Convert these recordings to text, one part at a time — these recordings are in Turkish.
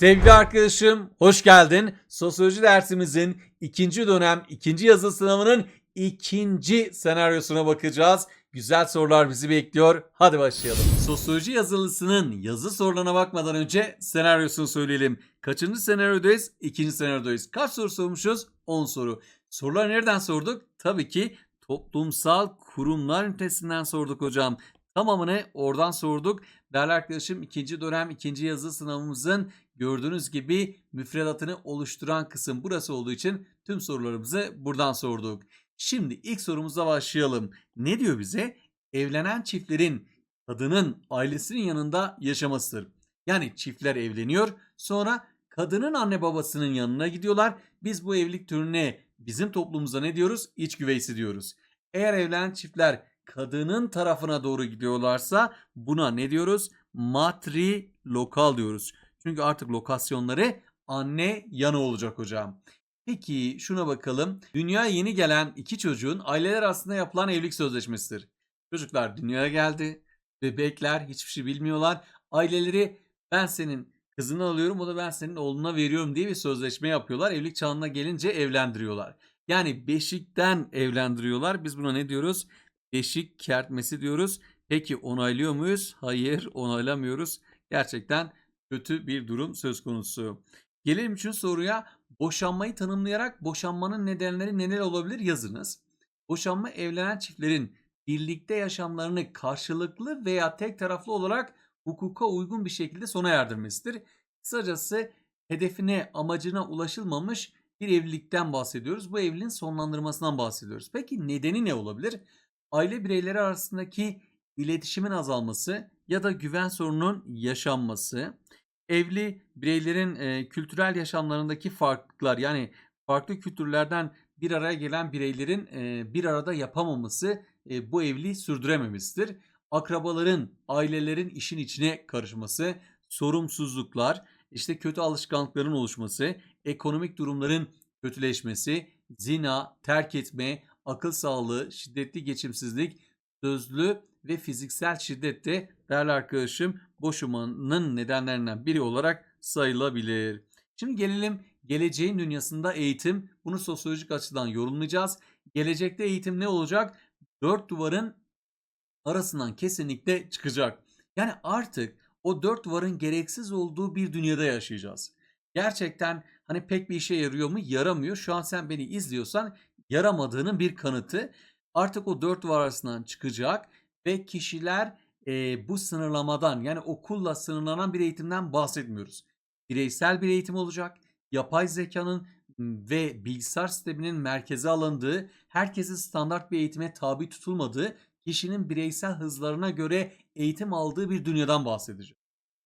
Sevgili arkadaşım hoş geldin. Sosyoloji dersimizin ikinci dönem ikinci yazı sınavının ikinci senaryosuna bakacağız. Güzel sorular bizi bekliyor. Hadi başlayalım. Sosyoloji yazılısının yazı sorularına bakmadan önce senaryosunu söyleyelim. Kaçıncı senaryodayız? İkinci senaryodayız. Kaç soru sormuşuz? 10 soru. Soruları nereden sorduk? Tabii ki toplumsal kurumlar ünitesinden sorduk hocam. Tamamını oradan sorduk. Değerli arkadaşım ikinci dönem ikinci yazı sınavımızın gördüğünüz gibi müfredatını oluşturan kısım burası olduğu için tüm sorularımızı buradan sorduk. Şimdi ilk sorumuza başlayalım. Ne diyor bize? Evlenen çiftlerin kadının ailesinin yanında yaşamasıdır. Yani çiftler evleniyor sonra kadının anne babasının yanına gidiyorlar. Biz bu evlilik türüne bizim toplumumuzda ne diyoruz? İç güveysi diyoruz. Eğer evlenen çiftler kadının tarafına doğru gidiyorlarsa buna ne diyoruz? Matri lokal diyoruz. Çünkü artık lokasyonları anne yanı olacak hocam. Peki şuna bakalım. Dünyaya yeni gelen iki çocuğun aileler arasında yapılan evlilik sözleşmesidir. Çocuklar dünyaya geldi. Bebekler hiçbir şey bilmiyorlar. Aileleri ben senin kızını alıyorum o da ben senin oğluna veriyorum diye bir sözleşme yapıyorlar. Evlilik çağına gelince evlendiriyorlar. Yani beşikten evlendiriyorlar. Biz buna ne diyoruz? Beşik kertmesi diyoruz. Peki onaylıyor muyuz? Hayır onaylamıyoruz. Gerçekten kötü bir durum söz konusu. Gelelim üçüncü soruya. Boşanmayı tanımlayarak boşanmanın nedenleri neler olabilir yazınız. Boşanma evlenen çiftlerin birlikte yaşamlarını karşılıklı veya tek taraflı olarak hukuka uygun bir şekilde sona erdirmesidir. Kısacası hedefine, amacına ulaşılmamış bir evlilikten bahsediyoruz. Bu evliliğin sonlandırmasından bahsediyoruz. Peki nedeni ne olabilir? Aile bireyleri arasındaki iletişimin azalması ya da güven sorununun yaşanması, evli bireylerin e, kültürel yaşamlarındaki farklılıklar yani farklı kültürlerden bir araya gelen bireylerin e, bir arada yapamaması e, bu evliliği sürdürememesidir. Akrabaların, ailelerin işin içine karışması, sorumsuzluklar, işte kötü alışkanlıkların oluşması, ekonomik durumların kötüleşmesi, zina, terk etme, akıl sağlığı, şiddetli geçimsizlik, sözlü ve fiziksel şiddet de değerli arkadaşım boşanmanın nedenlerinden biri olarak sayılabilir. Şimdi gelelim geleceğin dünyasında eğitim. Bunu sosyolojik açıdan yorumlayacağız. Gelecekte eğitim ne olacak? Dört duvarın arasından kesinlikle çıkacak. Yani artık o dört duvarın gereksiz olduğu bir dünyada yaşayacağız. Gerçekten hani pek bir işe yarıyor mu? Yaramıyor. Şu an sen beni izliyorsan yaramadığının bir kanıtı. Artık o dört duvar arasından çıkacak ve kişiler e, bu sınırlamadan yani okulla sınırlanan bir eğitimden bahsetmiyoruz. Bireysel bir eğitim olacak. Yapay zekanın ve bilgisayar sisteminin merkeze alındığı, herkesin standart bir eğitime tabi tutulmadığı, kişinin bireysel hızlarına göre eğitim aldığı bir dünyadan bahsedeceğim.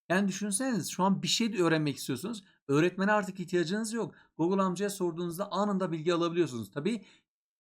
Yani düşünseniz şu an bir şey öğrenmek istiyorsunuz. Öğretmene artık ihtiyacınız yok. Google amcaya sorduğunuzda anında bilgi alabiliyorsunuz. Tabii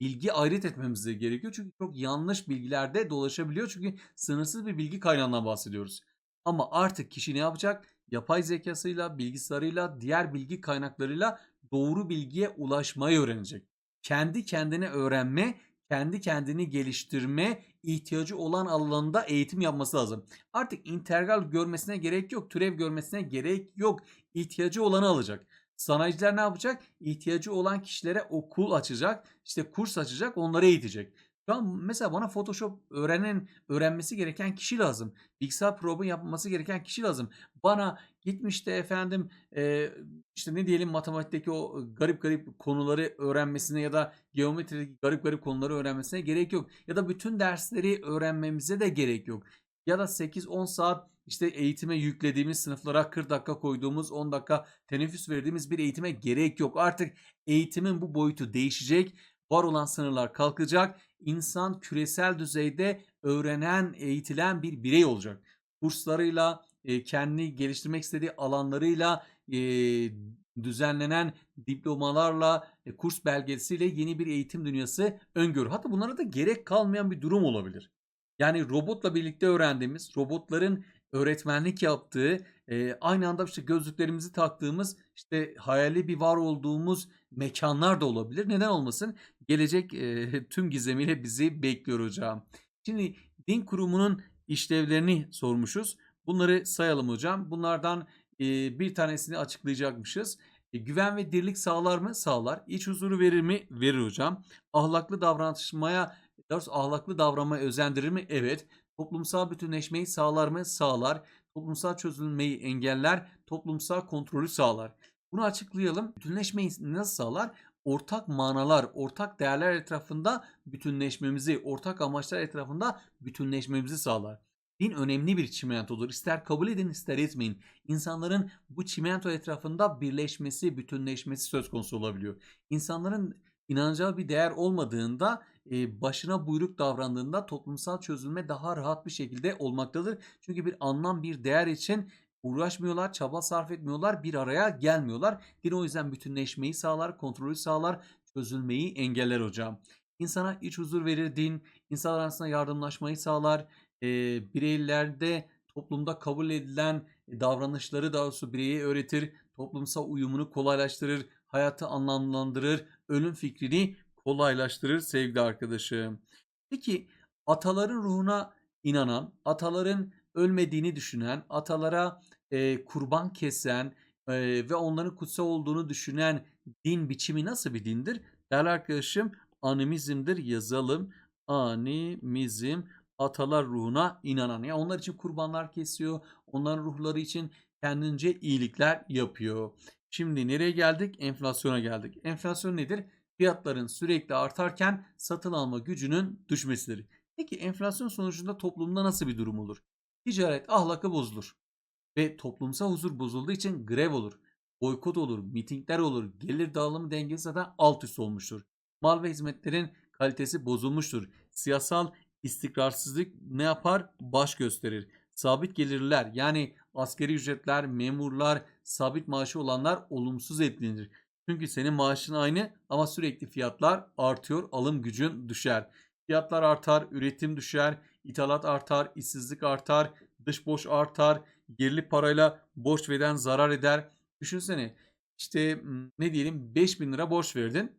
bilgi ayrıt etmemiz de gerekiyor. Çünkü çok yanlış bilgilerde dolaşabiliyor. Çünkü sınırsız bir bilgi kaynağından bahsediyoruz. Ama artık kişi ne yapacak? Yapay zekasıyla, bilgisayarıyla, diğer bilgi kaynaklarıyla doğru bilgiye ulaşmayı öğrenecek. Kendi kendine öğrenme, kendi kendini geliştirme ihtiyacı olan alanında eğitim yapması lazım. Artık integral görmesine gerek yok, türev görmesine gerek yok. İhtiyacı olanı alacak. Sanayiciler ne yapacak? İhtiyacı olan kişilere okul açacak, işte kurs açacak, onları eğitecek. An mesela bana Photoshop öğrenen, öğrenmesi gereken kişi lazım. Bilgisayar programı yapması gereken kişi lazım. Bana gitmiş efendim e, işte ne diyelim matematikteki o garip garip konuları öğrenmesine ya da geometrideki garip garip konuları öğrenmesine gerek yok. Ya da bütün dersleri öğrenmemize de gerek yok. Ya da 8-10 saat işte eğitime yüklediğimiz sınıflara 40 dakika koyduğumuz 10 dakika teneffüs verdiğimiz bir eğitime gerek yok. Artık eğitimin bu boyutu değişecek. Var olan sınırlar kalkacak. İnsan küresel düzeyde öğrenen, eğitilen bir birey olacak. Kurslarıyla, e, kendini geliştirmek istediği alanlarıyla, e, düzenlenen diplomalarla, e, kurs belgesiyle yeni bir eğitim dünyası öngörür. Hatta bunlara da gerek kalmayan bir durum olabilir. Yani robotla birlikte öğrendiğimiz, robotların öğretmenlik yaptığı, e, aynı anda işte gözlüklerimizi taktığımız, işte hayali bir var olduğumuz mekanlar da olabilir. Neden olmasın? Gelecek e, tüm gizemiyle bizi bekliyor hocam. Şimdi din kurumunun işlevlerini sormuşuz. Bunları sayalım hocam. Bunlardan e, bir tanesini açıklayacakmışız. E, güven ve dirlik sağlar mı? Sağlar. İç huzuru verir mi? Verir hocam. Ahlaklı davranışmaya, daha ahlaklı davranmaya özendirir mi? Evet. Toplumsal bütünleşmeyi sağlar mı? Sağlar. Toplumsal çözülmeyi engeller. Toplumsal kontrolü sağlar. Bunu açıklayalım. Bütünleşmeyi nasıl sağlar? Ortak manalar, ortak değerler etrafında bütünleşmemizi, ortak amaçlar etrafında bütünleşmemizi sağlar. Din önemli bir çimentodur. İster kabul edin ister etmeyin. İnsanların bu çimento etrafında birleşmesi, bütünleşmesi söz konusu olabiliyor. İnsanların inanacağı bir değer olmadığında, başına buyruk davrandığında toplumsal çözülme daha rahat bir şekilde olmaktadır. Çünkü bir anlam, bir değer için uğraşmıyorlar, çaba sarf etmiyorlar, bir araya gelmiyorlar. Din o yüzden bütünleşmeyi sağlar, kontrolü sağlar, çözülmeyi engeller hocam. İnsana iç huzur verir din, insanlar arasında yardımlaşmayı sağlar, e, bireylerde toplumda kabul edilen davranışları daha doğrusu bireye öğretir, toplumsal uyumunu kolaylaştırır, hayatı anlamlandırır, ölüm fikrini kolaylaştırır sevgili arkadaşım. Peki ataların ruhuna inanan, ataların ölmediğini düşünen, atalara e, kurban kesen e, ve onların kutsal olduğunu düşünen din biçimi nasıl bir dindir? Değerli arkadaşım animizmdir yazalım. Animizm atalar ruhuna inanan. Yani onlar için kurbanlar kesiyor. Onların ruhları için kendince iyilikler yapıyor. Şimdi nereye geldik? Enflasyona geldik. Enflasyon nedir? Fiyatların sürekli artarken satın alma gücünün düşmesidir. Peki enflasyon sonucunda toplumda nasıl bir durum olur? Ticaret ahlakı bozulur. Ve toplumsal huzur bozulduğu için grev olur. Boykot olur, mitingler olur, gelir dağılımı dengesi zaten alt üst olmuştur. Mal ve hizmetlerin kalitesi bozulmuştur. Siyasal istikrarsızlık ne yapar? Baş gösterir. Sabit gelirler yani askeri ücretler, memurlar, sabit maaşı olanlar olumsuz etkilenir. Çünkü senin maaşın aynı ama sürekli fiyatlar artıyor, alım gücün düşer. Fiyatlar artar, üretim düşer, ithalat artar, işsizlik artar, dış borç artar, gerili parayla borç veren zarar eder. Düşünsene işte ne diyelim 5000 lira borç verdin.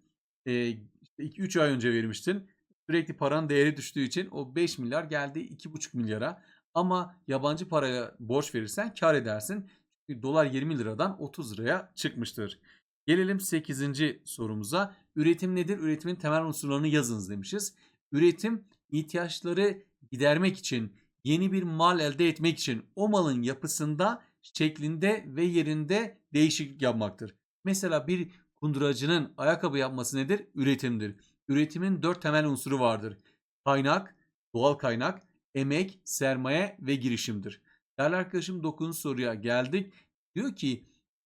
2-3 ay önce vermiştin. Sürekli paranın değeri düştüğü için o 5 milyar geldi 2,5 milyara. Ama yabancı paraya borç verirsen kar edersin. Çünkü dolar 20 liradan 30 liraya çıkmıştır. Gelelim 8. sorumuza. Üretim nedir? Üretimin temel unsurlarını yazınız demişiz. Üretim ihtiyaçları gidermek için, yeni bir mal elde etmek için o malın yapısında, şeklinde ve yerinde değişiklik yapmaktır. Mesela bir kunduracının ayakkabı yapması nedir? Üretimdir. Üretimin dört temel unsuru vardır. Kaynak, doğal kaynak, emek, sermaye ve girişimdir. Değerli arkadaşım 9. soruya geldik. Diyor ki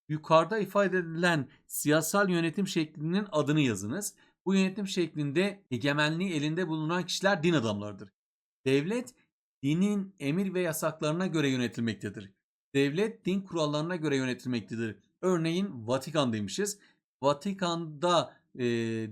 yukarıda ifade edilen siyasal yönetim şeklinin adını yazınız. Bu yönetim şeklinde egemenliği elinde bulunan kişiler din adamlarıdır. Devlet dinin emir ve yasaklarına göre yönetilmektedir. Devlet din kurallarına göre yönetilmektedir. Örneğin Vatikan demişiz. Vatikan'da e,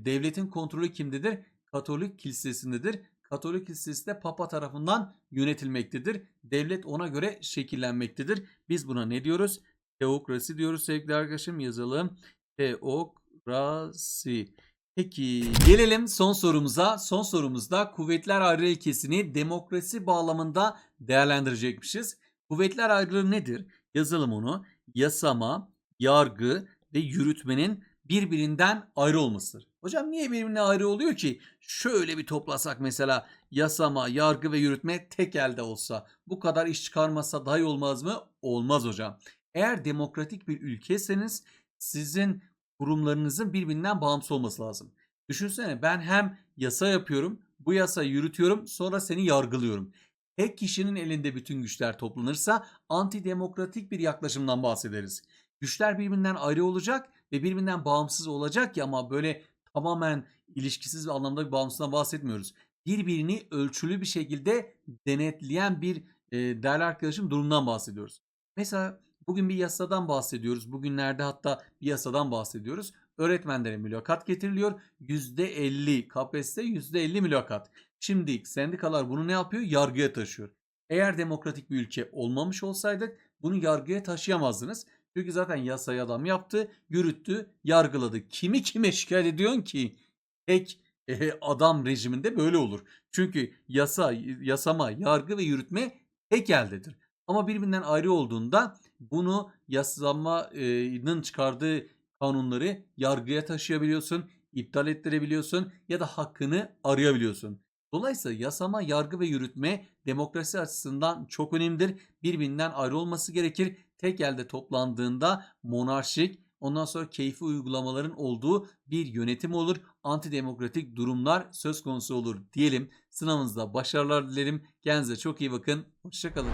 devletin kontrolü kimdedir? Katolik kilisesindedir. Katolik kilisesi de Papa tarafından yönetilmektedir. Devlet ona göre şekillenmektedir. Biz buna ne diyoruz? Teokrasi diyoruz sevgili arkadaşım yazalım. Teokrasi. Peki gelelim son sorumuza. Son sorumuzda kuvvetler ayrılığı ilkesini demokrasi bağlamında değerlendirecekmişiz. Kuvvetler ayrılığı nedir? Yazalım onu. Yasama, yargı ve yürütmenin birbirinden ayrı olmasıdır. Hocam niye birbirine ayrı oluyor ki? Şöyle bir toplasak mesela yasama, yargı ve yürütme tek elde olsa bu kadar iş çıkarmasa daha iyi olmaz mı? Olmaz hocam. Eğer demokratik bir ülkeyseniz sizin kurumlarınızın birbirinden bağımsız olması lazım. Düşünsene ben hem yasa yapıyorum, bu yasayı yürütüyorum, sonra seni yargılıyorum. Tek kişinin elinde bütün güçler toplanırsa antidemokratik bir yaklaşımdan bahsederiz. Güçler birbirinden ayrı olacak ve birbirinden bağımsız olacak ki ama böyle tamamen ilişkisiz bir anlamda bir bağımsızdan bahsetmiyoruz. Birbirini ölçülü bir şekilde denetleyen bir e, değerli arkadaşım durumdan bahsediyoruz. Mesela bugün bir yasadan bahsediyoruz. Bugünlerde hatta bir yasadan bahsediyoruz. Öğretmenlere mülakat getiriliyor. %50 KPSS %50 mülakat. Şimdi sendikalar bunu ne yapıyor? Yargıya taşıyor. Eğer demokratik bir ülke olmamış olsaydık bunu yargıya taşıyamazdınız. Çünkü zaten yasayı adam yaptı, yürüttü, yargıladı. Kimi kime şikayet ediyorsun ki? Tek e, adam rejiminde böyle olur. Çünkü yasa, yasama, yargı ve yürütme tek eldedir. Ama birbirinden ayrı olduğunda bunu yasamanın çıkardığı kanunları yargıya taşıyabiliyorsun, iptal ettirebiliyorsun ya da hakkını arayabiliyorsun. Dolayısıyla yasama, yargı ve yürütme demokrasi açısından çok önemlidir. Birbirinden ayrı olması gerekir. Tek elde toplandığında monarşik, ondan sonra keyfi uygulamaların olduğu bir yönetim olur. Antidemokratik durumlar söz konusu olur diyelim. Sınavınızda başarılar dilerim. Kendinize çok iyi bakın. Hoşçakalın.